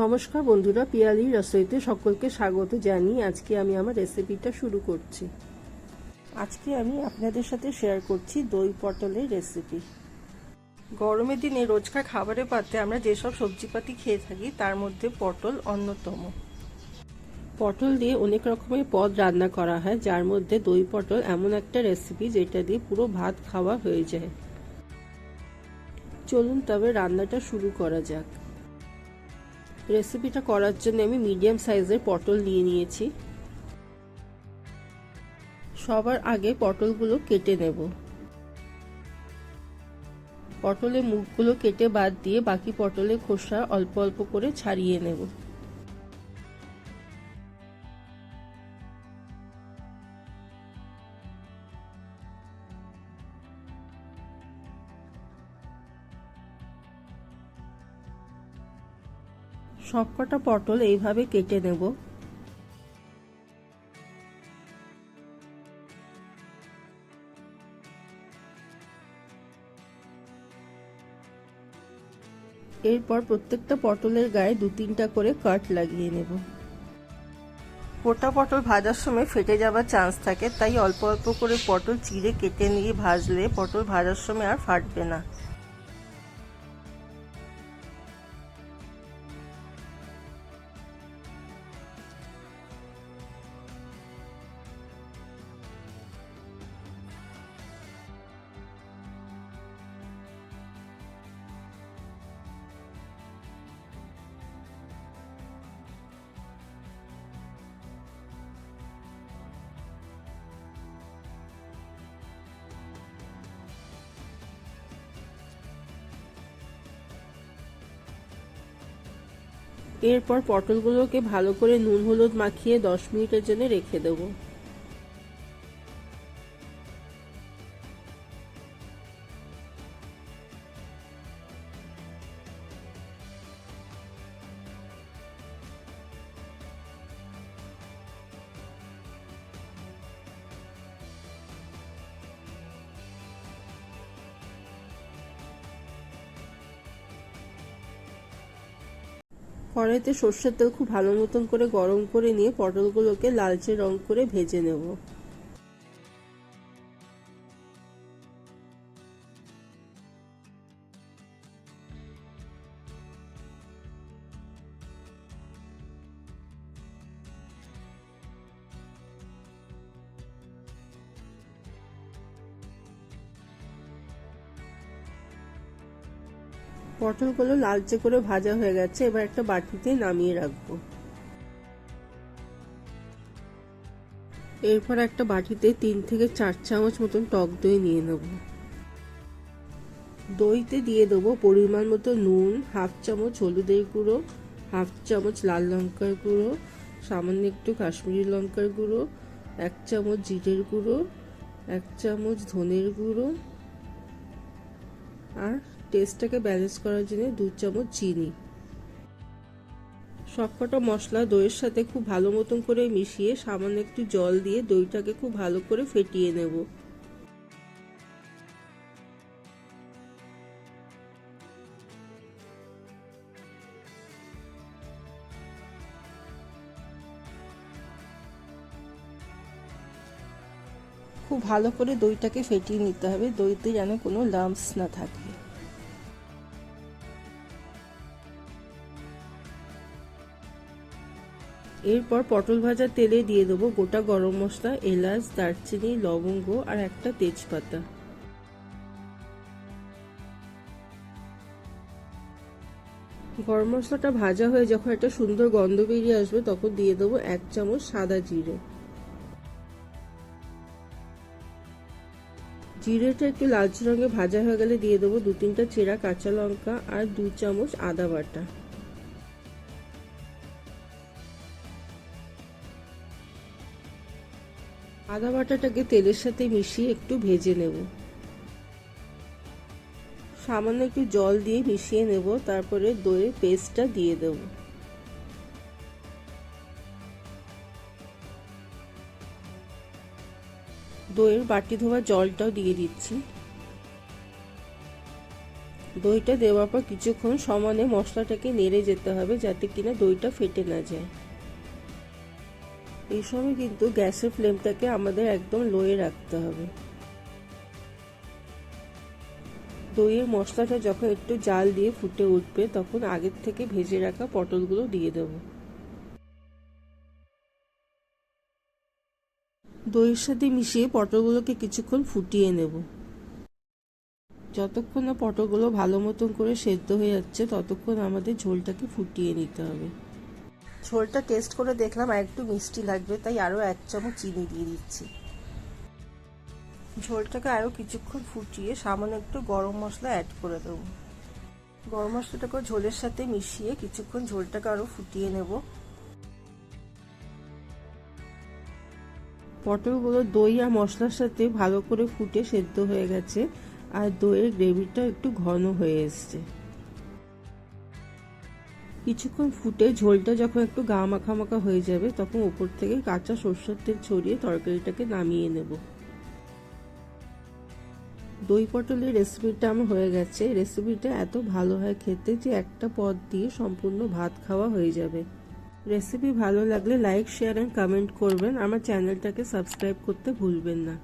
নমস্কার বন্ধুরা, পিয়ালি রসইতে সকলকে স্বাগত জানিয়ে আজকে আমি আমার রেসিপিটা শুরু করছি। আজকে আমি আপনাদের সাথে শেয়ার করছি দই পটলের রেসিপি। গরমের দিনে রোজকার খাবারের পাতে আমরা যেসব সবজিপাতি খেয়ে থাকি, তার মধ্যে পটল অন্যতম। পটল দিয়ে অনেক রকমের পদ রান্না করা হয়, যার মধ্যে দই পটল এমন একটা রেসিপি যেটা দিয়ে পুরো ভাত খাওয়া হয়ে যায়। চলুন তবে রান্নাটা শুরু করা যাক। রেসিপিটা করার জন্য আমি মিডিয়াম সাইজের পটল নিয়ে নিয়েছি। সবার আগে পটলগুলো কেটে নেব। পটলের মুখগুলো কেটে বাদ দিয়ে বাকি পটলের খোসা অল্প অল্প করে ছাড়িয়ে নেব। সবকটা পটল এইভাবে কেটে নেব। এরপর প্রত্যেকটা পটলের গায়ে দু তিনটা করে কাট লাগিয়ে নেব। গোটা পটল ভাজার সময় ফেটে যাবার চান্স থাকে, তাই অল্প অল্প করে পটল চিড়ে কেটে নিয়ে ভাজলে পটল ভাজার সময় আর ফাটবে না। এরপর পটলগুলোকে ভালো করে নুন হলুদ মাখিয়ে দশ মিনিটের জন্য রেখে দেবো। কড়াইতে সর্ষের তেল খুব ভালো মতন করে গরম করে নিয়ে পটলগুলোকে লালচে রং করে ভেজে নেব। পটলগুলো লালচে করে ভাজা হয়ে গেছে, এবার একটা বাটিতে নামিয়ে রাখব। এরপর একটা বাটিতে তিন থেকে চার চামচ মতন টক দই নিয়ে নেব। দইতে দিয়ে দেবো পরিমাণ মতো নুন, হাফ চামচ হলুদের গুঁড়ো, হাফ চামচ লাল লঙ্কার গুঁড়ো, সামান্য একটু কাশ্মীরি লঙ্কার গুঁড়ো, এক চামচ জিরের গুঁড়ো, এক চামচ ধনের গুঁড়ো, আর টেস্টটাকে ব্যালেন্স করার জন্য দু চামচ চিনি। সবকটা মশলা দইয়ের সাথে খুব ভালো মতন করে মিশিয়ে সামান্য একটু জল দিয়ে দইটাকে খুব ভালো করে ফেটিয়ে নেব। খুব ভালো করে দইটাকে ফেটিয়ে নিতে হবে, দইতে যেন কোনো লাম্পস না থাকে। এরপর পটল ভাজা তেলে দিয়ে দেবো গোটা গরম মশলা, এলাচ, দারচিনি, লবঙ্গ আর একটা তেজপাতা। গরম মশলাটা ভাজা হয়ে যখন একটা সুন্দর গন্ধ বেরিয়ে আসবে, তখন দিয়ে দেবো এক চামচ সাদা জিরে। জিরেটা একটু লালচে রঙে ভাজা হয়ে গেলে দিয়ে দেবো দু তিনটা চেরা কাঁচা লঙ্কা আর দু চামচ আদা বাটা। আদা বাটাটাকে তেলের সাথে মিশিয়ে একটু ভেজে নেব। সামান্য একটু জল দিয়ে মিশিয়ে নেব, তারপরে দইয়ের পেস্টটা দিয়ে দেব। দইয়ের বাটি ধোয়া জলটাও দিয়ে দিচ্ছি। দইটা দেওয়ার পর কিছুক্ষণ সমানে মশলাটাকে নেড়ে যেতে হবে যাতে কিনা দইটা ফেটে না যায়। এই সময় কিন্তু গ্যাসের ফ্লেমটাকে আমাদের একদম লোয়ে রাখতে হবে। দইয়ের মশলাটা যখন একটু জাল দিয়ে ফুটে উঠবে, তখন আগের থেকে ভেজে রাখা পটলগুলো দিয়ে দেবো। দইয়ের সাথে মিশিয়ে পটলগুলোকে কিছুক্ষণ ফুটিয়ে নেব। যতক্ষণ না পটলগুলো ভালো মতন করে সেদ্ধ হয়ে যাচ্ছে, ততক্ষণ আমাদের ঝোলটাকে ফুটিয়ে নিতে হবে। ঝোলটা টেস্ট করে দেখলাম একটু মিষ্টি লাগবে, তাই আরও এক চামচ চিনি দিয়ে দিচ্ছি। ঝোলটাকে আরও কিছুক্ষণ ফুটিয়ে সামান্য একটু গরম মশলা অ্যাড করে দেবো। গরম মশলাটাকে ঝোলের সাথে মিশিয়ে কিছুক্ষণ ঝোলটাকে আরও ফুটিয়ে নেব। পটলগুলো দই আর মশলার সাথে ভালো করে ফুটে সেদ্ধ হয়ে গেছে, আর দইয়ের গ্রেভিটা একটু ঘন হয়ে এসছে। কিছুক্ষণ ফুটে ঝোলটা যখন একটু গা মাখা মাখা হয়ে যাবে, তখন উপর থেকে কাঁচা সর্ষের তেল ছড়িয়ে তরকারিটাকে নামিয়ে নেব। দই পটলের রেসিপিটা আমার হয়ে গেছে। রেসিপিটা এত ভালো হয় খেতে যে একটা পদ দিয়ে সম্পূর্ণ ভাত খাওয়া হয়ে যাবে। রেসিপি ভালো লাগলে লাইক শেয়ার অ্যান্ড কমেন্ট করবেন। আমার চ্যানেলটাকে সাবস্ক্রাইব করতে ভুলবেন না।